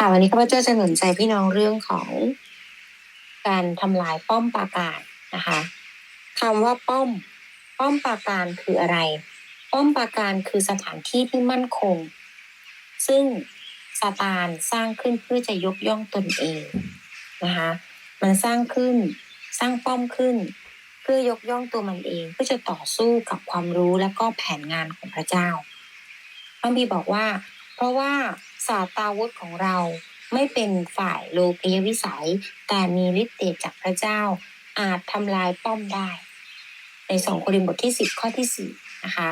ค่ะวันนี้ข้าพเจ้าจะสนใจพี่น้องเรื่องของการทำลายป้อมปราการนะคะคำว่าป้อม ป้อมปราการคืออะไร ป้อมปราการคือสถานที่ที่มั่นคง ซึ่งซาตานสร้างขึ้นเพื่อจะยกย่องตนเองนะคะมันสร้างขึ้นสร้างป้อมขึ้น เพื่อยกย่องตัวมันเองเพื่อจะต่อสู้กับความรู้และก็แผนงานของพระเจ้าพระบีบอกว่า เพราะว่า ศาสตาวุธของเราไม่เป็นฝ่ายโลภยวิสัย แต่มีฤทธิ์เดชจากพระเจ้า อาจทำลายป้อมได้ ในสองโครินธ์บทที่สิบข้อที่สี่นะคะ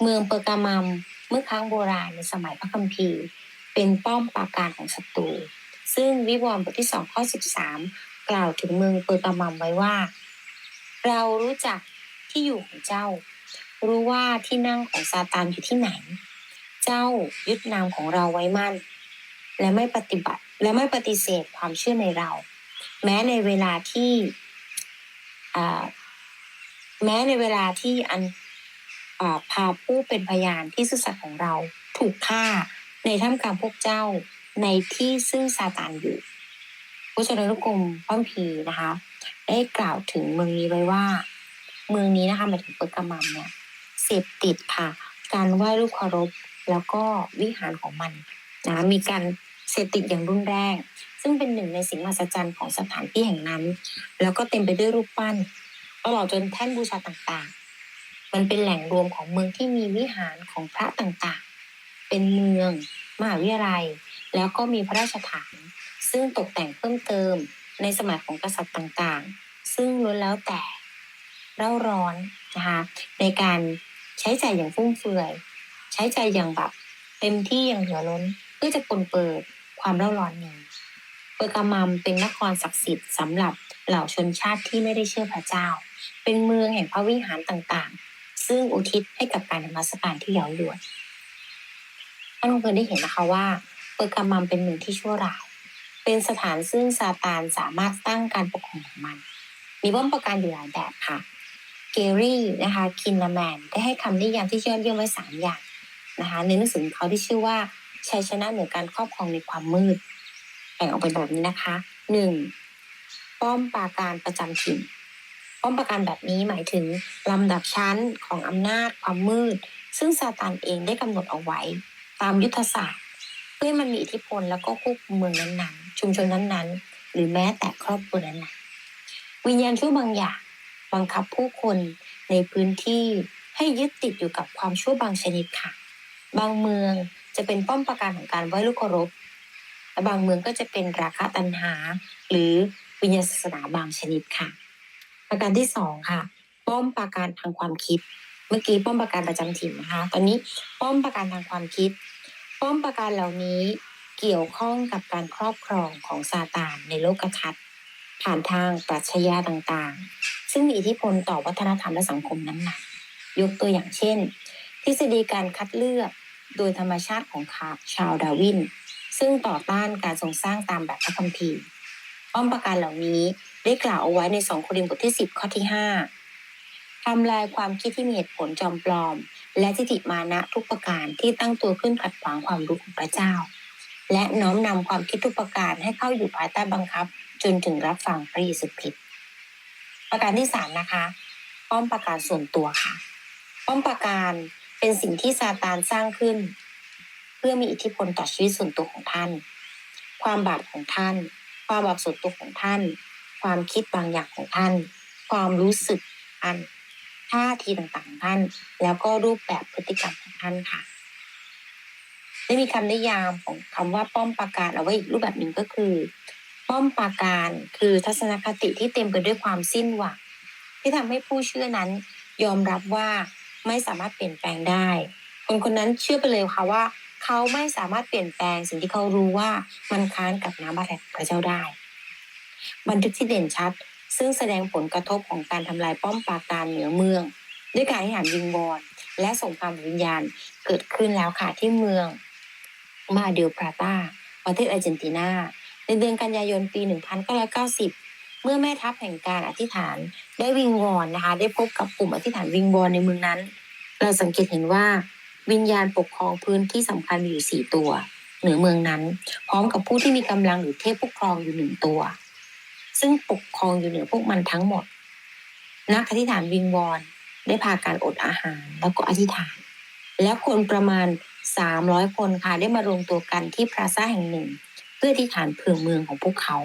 เมืองเปอร์กามัมเมื่อครั้งโบราณในสมัยพระคัมภีร์ เป็นป้อมปราการของศัตรูซึ่งวิวรณ์บทที่สองข้อสิบสามกล่าวถึงเมืองเปอร์กามัมไว้ว่า เรารู้จักที่อยู่ของเจ้า รู้ว่าที่นั่งของซาตานอยู่ที่ไหน เจ้ายึดนามของเราไว้มั่น และไม่ปฏิบัติ และไม่ปฏิเสธความเชื่อในเรา แม้ในเวลาที่แม้ในเวลาที่อันอพาผู้เป็นพยานที่ซื่อสัตย์ของเราถูกฆ่าในท่ามกลางพวกเจ้าในที่ซึ่งซาตานอยู่พระเจ้านุกรมพระคัมภีนะคะ ได้กล่าวถึงเมืองนี้ไว้ว่า เมืองนี้นะคะหมายถึงเปอร์กามัมเนี่ยเสพติดค่ะ การไหว้รูปเคารพ แล้วก็วิหารของมันนะมีการเสพติดอย่างรุนแรง ซึ่งเป็นหนึ่งในสิ่งมหัศจรรย์ของสถานที่แห่งนั้น แล้วก็เต็มไปด้วยรูปปั้นตลอดจนแท่นบูชาต่างๆ มันเป็นแหล่งรวมของเมืองที่มีวิหารของพระต่างๆ เป็นเมือง มหาวิทยาลัย แล้วก็มีพระราชฐาน ซึ่งตกแต่งเพิ่มเติมในสมัยของกษัตริย์ต่างๆ ซึ่งล้วนแล้วแต่เร่าร้อนนะคะในการใช้จ่ายอย่างฟุ่มเฟือย ใช้ใจอย่างแบบเต็มที่อย่างเหลือล้นเพื่อจะปนเปิดความเร่าร้อนนี้เปอร์กามัมเป็นนครศักดิ์สิทธิ์สำหรับเหล่าชนชาติที่ไม่ได้เชื่อพระเจ้า เป็นเมืองแห่งพระวิหารต่างๆ ซึ่งอุทิศให้กับการนมัสการที่เย้ายวนท่านคงเคยได้เห็นนะคะว่า เปอร์กามัมเป็นเมืองที่ชั่วร้าย เป็นสถานซึ่งซาตานสามารถตั้งการปกครองของมัน มีป้อมปราการอยู่หลายแบบค่ะ เกรี่นะคะ คินนาแมน ได้ให้คำนิยามที่ยอดเยี่ยมไว้สามอย่าง นะคะในหนังสือของเขาที่ชื่อว่าชัยชนะเหนือการครอบครองในความมืดแบ่งออกเป็นแบบนี้นะคะหนึ่งป้อมปราการประจำถิ่น ป้อมปราการแบบนี้หมายถึงลำดับชั้นของอำนาจความมืด ซึ่งซาตานเองได้กำหนดเอาไว้ ตามยุทธศาสตร์ เพื่อมันมีอิทธิพลแล้วก็ควบคุมเมืองนั้นๆ ชุมชนนั้นๆ หรือแม้แต่ครอบครัวนั้นๆวิญญาณชั่วบางอย่างบังคับผู้คนในพื้นที่ให้ยึดติดอยู่กับความชั่วบางชนิดค่ะ บางเมืองจะเป็นป้อมปราการของการไหว้ลูกเคารพและบางเมืองก็จะเป็นราคะตัณหา หรือวิญญาณศาสนาบางชนิดค่ะ ประการที่สองค่ะ ป้อมปราการทางความคิด เมื่อกี้ป้อมปราการประจำถิ่นนะคะ ตอนนี้ป้อมปราการทางความคิด ป้อมปราการเหล่านี้เกี่ยวข้องกับการครอบครองของซาตานในโลกทัศน์ผ่านทางปรัชญาต่างๆ ซึ่งมีอิทธิพลต่อวัฒนธรรมและสังคมนั้นๆยกตัวอย่างเช่น ทฤษฎีการคัดเลือก โดยธรรมชาติของชาวดาวิน ซึ่งต่อต้านการทรงสร้างตามแบบพระคัมภีร์ป้อมปราการเหล่านี้ได้กล่าวเอาไว้ในสองโครินธ์บทที่ 10 ข้อที่ 5ทำลายความคิดที่มีเหตุผลจอมปลอม และทิฏฐิมานะทุกประการที่ตั้งตัวขึ้นขัดขวางความรู้ของพระเจ้า และน้อมนำความคิดทุกประการให้เข้าอยู่ภายใต้บังคับ จนถึงรับฟังพระเยซูคริสต์ประการที่สามนะคะ ป้อมปราการส่วนตัวค่ะ ป้อมปราการ เป็นสิ่งที่ซาตานสร้างขึ้น เพื่อมีอิทธิพลต่อชีวิตส่วนตัวของท่าน ความบาปของท่าน ความบาปส่วนตัวของท่าน ความคิดบางอย่างของท่าน ความรู้สึกอันท่าทีต่างๆของท่าน แล้วก็รูปแบบพฤติกรรมของท่านค่ะได้มีคำนิยามของคำว่าป้อมปราการเอาไว้อีกรูปแบบหนึ่งก็คือ ป้อมปราการคือทัศนคติที่เต็มไปด้วยความสิ้นหวังที่ทำให้ผู้เชื่อนั้นยอมรับว่า ไม่สามารถเปลี่ยนแปลงได้ คนคนนั้นเชื่อไปเลยค่ะว่า เขาไม่สามารถเปลี่ยนแปลงสิ่งที่เขารู้ว่ามันค้านกับน้ำพระทัยพระเจ้าได้ บันทึกที่เด่นชัด ซึ่งแสดงผลกระทบของการทำลายป้อมปราการเหนือเมือง ด้วยการให้หารวิงวอนและส่งความวิญญาณเกิดขึ้นแล้วค่ะที่เมืองมาเดลปราตาประเทศอาร์เจนตินาในเดือนกันยายนปี 1990 เมื่อแม่ทัพแห่งการอธิษฐานได้วิงวอนนะคะ ได้พบกับกลุ่มอธิษฐานวิงวอนในเมืองนั้น เราสังเกตเห็นว่าวิญญาณปกครองพื้นที่สำคัญมีอยู่สี่ตัว เหนือเมืองนั้น พร้อมกับผู้ที่มีกำลังหรือเทพปกครองอยู่หนึ่งตัว ซึ่งปกครองอยู่เหนือพวกมันทั้งหมด นักอธิษฐานวิงวอนได้พาการอดอาหารแล้วก็อธิษฐาน แล้วคนประมาณสามร้อยคนค่ะได้มารวมตัวกันที่พลาซ่าแห่งหนึ่ง เพื่ออธิษฐานเผื่อเมืองของพวกเขา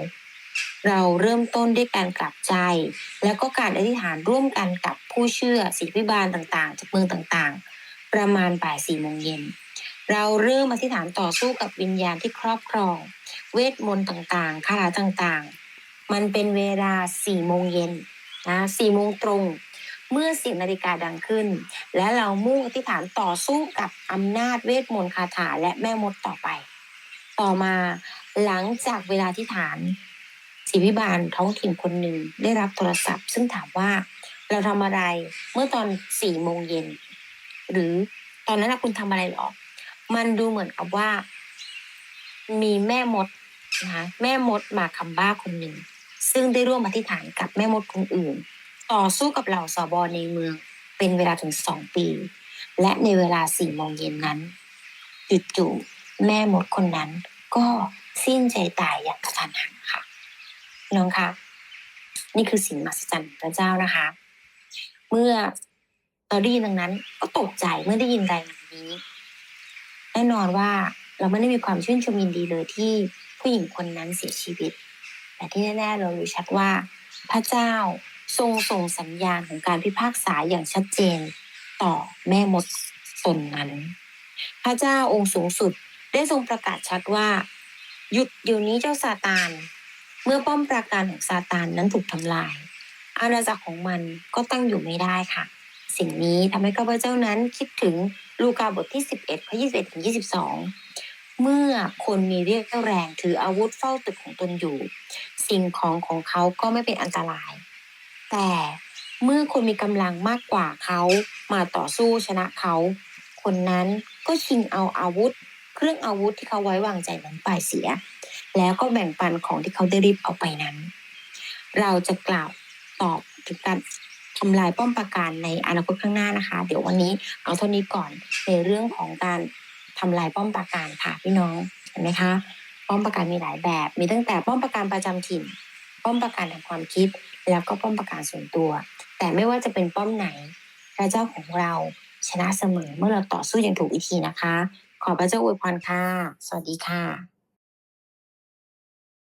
เราเริ่มต้นด้วยการกลับใจ แล้วก็การอธิษฐานร่วมกันกับผู้เชื่อศิษย์วิบาลต่างๆ จากเมืองต่างๆ ประมาณบ่ายสี่โมงเย็นเราเริ่มอธิษฐานต่อสู้กับวิญญาณที่ครอบครอง เวทมนต์ต่างๆคาถาต่างๆ มันเป็นเวลาสี่โมงเย็นนะสี่โมงตรง เมื่อเสียงนาฬิกาดังขึ้น และเรามุ่งอธิษฐานต่อสู้กับอำนาจเวทมนต์คาถาและแม่มดต่อไป ต่อมาหลังจากเวลาที่ฐาน ศิวิบาลท้องถิ่นคนหนึ่งได้รับโทรศัพท์ ซึ่งถามว่าเราทำอะไรเมื่อตอนสี่โมงเย็นหรือตอนนั้นคุณทำอะไรหรอ มันดูเหมือนกับว่า มีแม่มดนะคะแม่มดมาคัมบ้าคนหนึ่งซึ่งได้ร่วมอธิษฐานกับแม่มดคนอื่น ต่อสู้กับเหล่าสอบอในเมือง เป็นเวลาถึงสองปี และในเวลาสี่โมงเย็นนั้นจู่ๆแม่มดคนนั้นก็สิ้นใจตายอย่างกระทันหันค่ะ พี่น้องคะนี่คือสิ่งมหัศจรรย์พระเจ้านะคะ เมื่อเราได้ยินดังนั้น ก็ตกใจเมื่อได้ยินรายงานนี้ แน่นอนว่าเราไม่ได้มีความชื่นชมยินดีเลยที่ผู้หญิงคนนั้นเสียชีวิต แต่ที่แน่ๆเรารู้ชัดว่า พระเจ้าทรงส่งสัญญาณของการพิพากษาอย่างชัดเจนต่อแม่มดตนนั้น พระเจ้าองค์สูงสุดได้ทรงประกาศชัดว่า หยุดเดี๋ยวนี้เจ้าซาตาน เมื่อป้อมปราการของซาตานนั้นถูกทำลาย อาณาจักรของมันก็ตั้งอยู่ไม่ได้ค่ะ สิ่งนี้ทำให้ข้าพเจ้านั้นคิดถึงลูกาบทที่ 11ข้อ21ถึง22 เมื่อคนมีเรี่ยวแรงถืออาวุธเฝ้าตึกของตนอยู่ สิ่งของของเขาก็ไม่เป็นอันตราย แต่เมื่อคนมีกำลังมากกว่าเขามาต่อสู้ชนะเขา คนนั้นก็ชิงเอาอาวุธ เครื่องอาวุธที่เขาไว้วางใจนั้นไปเสีย แล้วก็แบ่งปันของที่เขาได้รีบเอาไปนั้น เราจะกล่าวตอบถึงการทำลายป้อมปราการในอนาคตข้างหน้านะคะ เดี๋ยววันนี้เอาเท่านี้ก่อนในเรื่องของการทำลายป้อมปราการค่ะพี่น้องเห็นไหมคะ ป้อมปราการมีหลายแบบ มีตั้งแต่ป้อมปราการประจำถิ่น ป้อมปราการทางความคิด แล้วก็ป้อมปราการส่วนตัว แต่ไม่ว่าจะเป็นป้อมไหน พระเจ้าของเราชนะเสมอเมื่อเราต่อสู้อย่างถูกวิธีนะคะ ขอพระเจ้าอวยพรค่ะ สวัสดีค่ะ